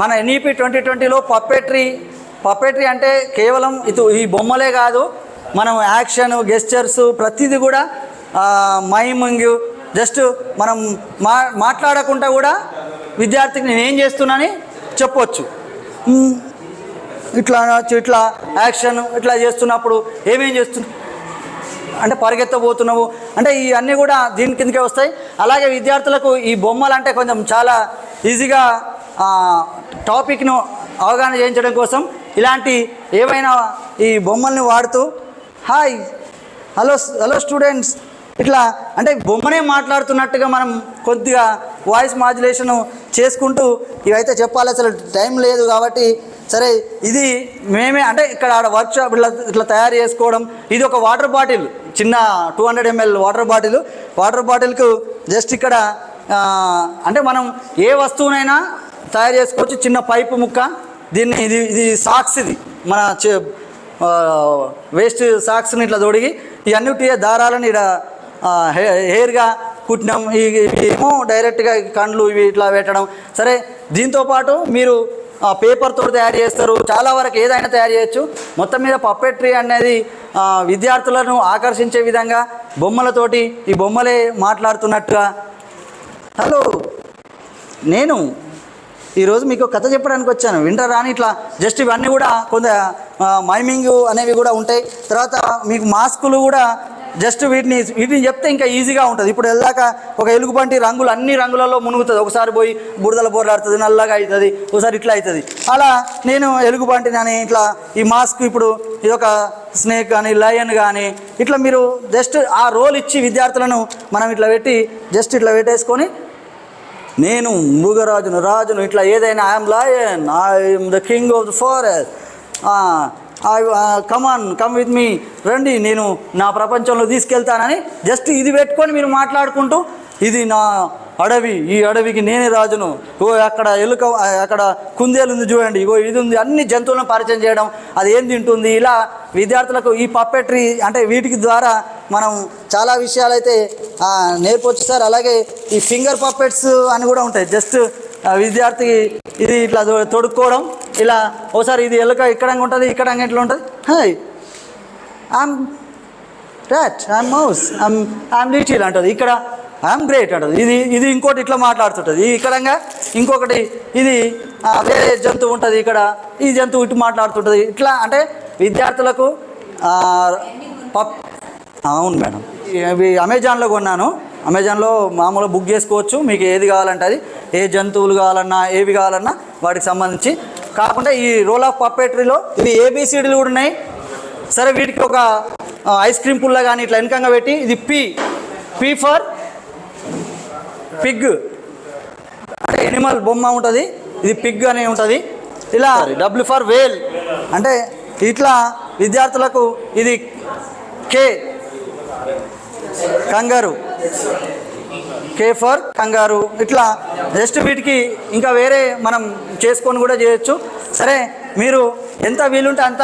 మన NEP twenty ట్వంటీలో puppetry puppetry అంటే కేవలం ఇటు ఈ బొమ్మలే కాదు మనం యాక్షన్ గెస్చర్స్ ప్రతిదీ కూడా మైమింగ్ జస్ట్ మనం మా మాట్లాడకుండా కూడా విద్యార్థికి నేను ఏం చేస్తున్నానని చెప్పొచ్చు. ఇట్లా ఇట్లా యాక్షన్ ఇట్లా చేస్తున్నప్పుడు ఏమేం చేస్తున్నావు అంటే పరిగెత్తబోతున్నావు అంటే ఇవన్నీ కూడా దీని కిందకే వస్తాయి. అలాగే విద్యార్థులకు ఈ బొమ్మలు అంటే కొంచెం చాలా ఈజీగా టాపిక్ను అవగాహన చేయించడం కోసం ఇలాంటి ఏవైనా ఈ బొమ్మల్ని వాడుతూ హాయ్ హలో హలో స్టూడెంట్స్. ఇట్లా అంటే బొమ్మనే మాట్లాడుతున్నట్టుగా మనం కొద్దిగా వాయిస్ మాడ్యులేషన్ చేసుకుంటూ ఇవైతే చెప్పాలి. అసలు టైం లేదు కాబట్టి సరే ఇది మేమే అంటే ఇక్కడ ఆడ వర్క్షాప్ ఇట్లా ఇట్లా తయారు చేసుకోవడం ఇది ఒక వాటర్ బాటిల్ చిన్న two hundred ML water bottle. Water బాటిల్కు జస్ట్ ఇక్కడ అంటే మనం ఏ వస్తువునైనా తయారు చేసుకోవచ్చు చిన్న పైపు ముక్క దీన్ని ఇది ఇది సాక్స్ ఇది. మన చే- వేస్ట్ సాక్స్ని ఇట్లా తొడిగి ఇవన్నీ దారాలను ఇక్కడ హెయిర్గా కుట్టినాం. ఈ- ఇవి ఏమో డైరెక్ట్గా కండ్లు ఇవి ఇట్లా పెట్టడం. సరే దీంతోపాటు మీరు పేపర్తో తయారు చేస్తారు. చాలా వరకు ఏదైనా తయారు చేయొచ్చు. మొత్తం మీద పప్పెట్రీ అనేది విద్యార్థులను ఆకర్షించే విధంగా బొమ్మలతోటి ఈ బొమ్మలే మాట్లాడుతున్నట్టుగా. హలో నేను ఈరోజు మీకు కథ చెప్పడానికి వచ్చాను. వింటారా అని ఇట్లా జస్ట్ ఇవన్నీ కూడా కొంత మైమింగ్ అనేవి కూడా ఉంటాయి. తర్వాత మీకు మాస్కులు కూడా జస్ట్ వీటిని వీటిని చెప్తే ఇంకా ఈజీగా ఉంటుంది. ఇప్పుడు వెళ్ళాక ఒక ఎలుగుబంటి రంగులు అన్ని రంగులలో మునుగుతుంది. ఒకసారి పోయి బురదల బోర్లాడుతుంది నల్లగా అవుతుంది ఒకసారి ఇట్లా అవుతుంది అలా నేను ఎలుగుబంటిని అని ఇట్లా ఈ మాస్క్ ఇప్పుడు ఇది ఒక స్నేక్ కానీ లయన్ కానీ ఇట్లా మీరు జస్ట్ ఆ రోల్ ఇచ్చి విద్యార్థులను మనం ఇట్లా పెట్టి జస్ట్ ఇట్లా పెట్టేసుకొని నేను మృగరాజును రాజును ఇట్లా ఏదైనా I'm lion I'm the king of the forest I come on come with me రండి నేను నా ప్రపంచంలో తీసుకెళ్తానని జస్ట్ ఇది పెట్టుకొని మీరు మాట్లాడుకుంటూ ఇది నా అడవి ఈ అడవికి నేనే రాజును. ఓ అక్కడ ఎలుక అక్కడ కుందేలు ఉంది చూడండి. ఇగో ఇది ఉంది. అన్ని జంతువులను పరిచయం చేయడం అది ఏం తింటుంది? ఇలా విద్యార్థులకు ఈ పప్పెట్రీ అంటే వీటికి ద్వారా మనం చాలా విషయాలైతే నేర్పొచ్చు సార్. అలాగే ఈ ఫింగర్ పప్పెట్స్ అని కూడా ఉంటాయి. జస్ట్ విద్యార్థి ఇది ఇట్లా తొడుక్కోవడం ఇలా ఓసారి ఇది ఎలుక ఇక్కడ ఉంటుంది ఇక్కడ ఇట్లా ఉంటుంది. Hi. I'm dot I'm mouse I'm I'm little అంటుంది. ఇక్కడ ఐఎమ్ గ్రేట్ అంటుంది. ఇది ఇది ఇంకోటి ఇట్లా మాట్లాడుతుంటుంది. ఈ ఇక్కడంగా ఇంకొకటి ఇది వేరే జంతువు ఉంటుంది ఇక్కడ. ఈ జంతువు ఇటు మాట్లాడుతుంటుంది. ఇట్లా అంటే విద్యార్థులకు పప్ అవును మేడం. ఇవి అమెజాన్లో కొన్నాను. అమెజాన్లో మామూలుగా బుక్ చేసుకోవచ్చు. మీకు ఏది కావాలంటే అది. ఏ జంతువులు కావాలన్నా ఏవి కావాలన్నా వాటికి సంబంధించి. కాకుండా ఈ రోల్ ఆఫ్ పప్పెటరీలో ఇవి ఏబిసిడీలు కూడా ఉన్నాయి. సరే వీటికి ఒక ఐస్ క్రీమ్ పుల్ల కానీ ఇట్లా వెనకంగా పెట్టి ఇది పీ పీ ఫర్ పిగ్ అంటే ఎనిమల్ బొమ్మ ఉంటుంది. ఇది పిగ్ అని ఉంటుంది. ఇలా డబ్ల్యూ ఫర్ వేల్ అంటే ఇట్లా విద్యార్థులకు ఇది కే కంగారు. కే ఫర్ కంగారు. ఇట్లా జస్ట్ వీటికి ఇంకా వేరే మనం చేసుకొని కూడా చేయొచ్చు. సరే మీరు ఎంత వీలుంటే అంత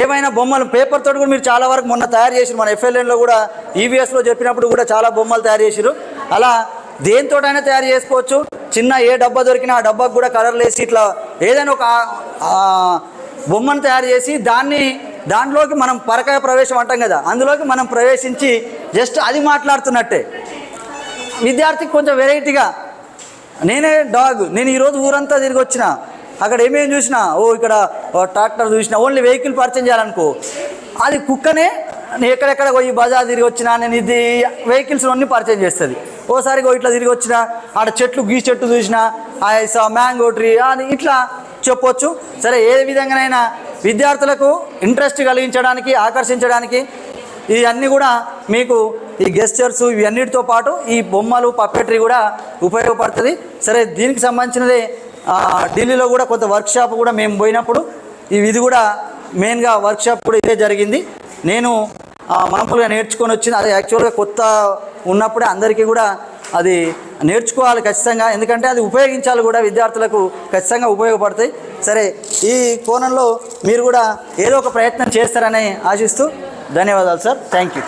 ఏమైనా బొమ్మలు పేపర్ తోటి కూడా మీరు చాలా వరకు మొన్న తయారు చేసిరు మన ఎఫ్ఎల్ఎన్లో కూడా ఈవీఎస్లో చెప్పినప్పుడు కూడా చాలా బొమ్మలు తయారు చేసిరు అలా దేనితోటైనా తయారు చేసుకోవచ్చు. చిన్న ఏ డబ్బా దొరికినా ఆ డబ్బాకు కూడా కలర్లు వేసి ఇట్లా ఏదైనా ఒక బొమ్మను తయారు చేసి దాన్ని దాంట్లోకి మనం పరకాయ ప్రవేశం అంటాం కదా అందులోకి మనం ప్రవేశించి జస్ట్ అది మాట్లాడుతున్నట్టే. విద్యార్థికి కొంచెం వెరైటీగా నేనే డాగ్ నేను ఈరోజు ఊరంతా తిరిగి వచ్చిన అక్కడ ఏమేమి చూసినా ఓ ఇక్కడ ఓ ట్రాక్టర్ చూసినా ఓన్లీ వెహికల్ పరిచయం చేయాలనుకో అది కుక్కనే నేను ఎక్కడెక్కడ పోయి బజార్ తిరిగి వచ్చినా నేను ఇది వెహికల్స్ అన్ని పరిచయం చేస్తుంది. ఓసారి ఇట్లా తిరిగి వచ్చిన ఆడ చెట్లు గీ చెట్టు చూసినా మ్యాంగో ట్రీ అని ఇట్లా చెప్పొచ్చు. సరే ఏ విధంగానైనా విద్యార్థులకు ఇంట్రెస్ట్ కలిగించడానికి ఆకర్షించడానికి ఇవన్నీ కూడా మీకు ఈ గెస్చర్స్ ఇవన్నిటితో పాటు ఈ బొమ్మలు పప్పెటరీ కూడా ఉపయోగపడుతుంది. సరే దీనికి సంబంధించినదే ఢిల్లీలో కూడా కొంత వర్క్షాప్ కూడా మేము పోయినప్పుడు ఇది కూడా మెయిన్గా వర్క్షాప్ కూడా ఇదే జరిగింది. నేను మామూలుగా నేర్చుకొని వచ్చింది అది యాక్చువల్గా కొత్త ఉన్నప్పుడే అందరికీ కూడా అది నేర్చుకోవాలి ఖచ్చితంగా. ఎందుకంటే అది ఉపయోగించాలి కూడా విద్యార్థులకు ఖచ్చితంగా ఉపయోగపడతాయి. సరే ఈ కోణంలో మీరు కూడా ఏదో ఒక ప్రయత్నం చేస్తారని ఆశిస్తూ ధన్యవాదాలు సార్. Thank you